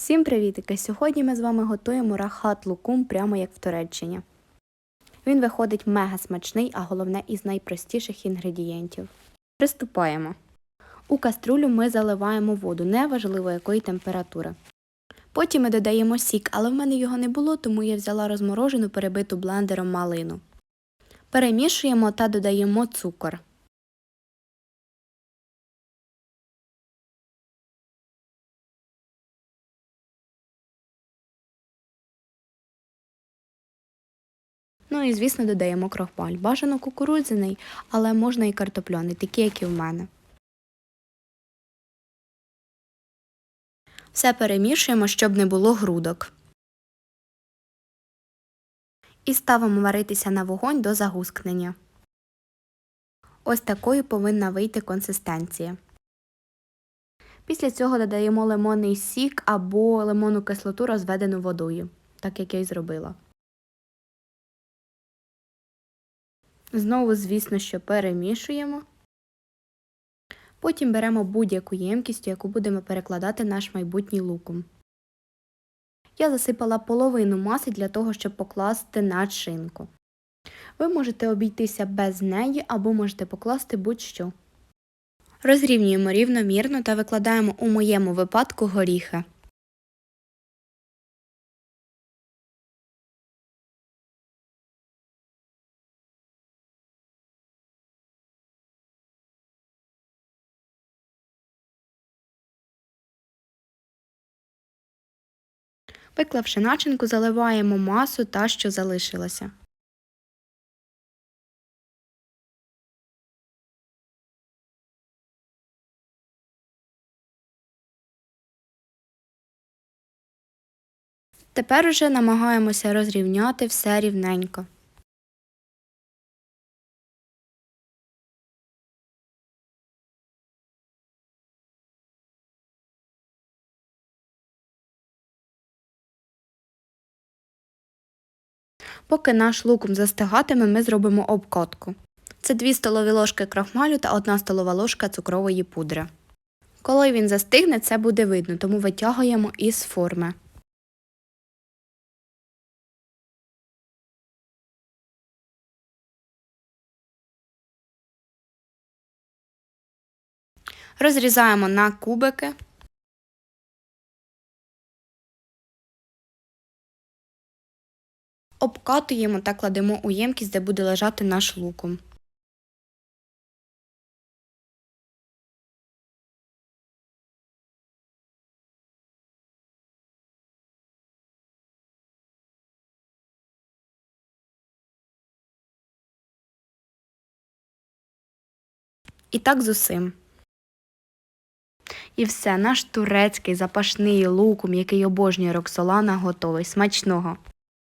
Всім привітики! Сьогодні ми з вами готуємо рахат лукум прямо як в Туреччині. Він виходить мега смачний, а головне із найпростіших інгредієнтів. Приступаємо. У каструлю ми заливаємо воду, неважливо якої температури. Потім ми додаємо сік, але в мене його не було, тому я взяла розморожену перебиту блендером малину. Перемішуємо та додаємо цукор. Ну і звісно додаємо крохмаль. Бажано кукурудзяний, але можна і картопляний, такий, як і в мене. Все перемішуємо, щоб не було грудок. І ставимо варитися на вогонь до загускнення. Ось такою повинна вийти консистенція. Після цього додаємо лимонний сік або лимонну кислоту розведену водою, так як я й зробила. Знову, звісно, що перемішуємо. Потім беремо будь-яку ємкість, яку будемо перекладати наш майбутній лукум. Я засипала половину маси для того, щоб покласти начинку. Ви можете обійтися без неї або можете покласти будь-що. Розрівнюємо рівномірно та викладаємо у моєму випадку горіхи. Виклавши начинку, заливаємо масу та що залишилося. Тепер уже намагаємося розрівняти все рівненько. Поки наш лукум застигатиме, ми зробимо обкотку. Це 2 столові ложки крахмалю та 1 столова ложка цукрової пудри. Коли він застигне, це буде видно, тому витягуємо із форми. Розрізаємо на кубики. Обкатуємо та кладемо у ємкість, де буде лежати наш лукум. І так з усім. І все, наш турецький запашний лукум, який обожнює Роксолана, готовий. Смачного!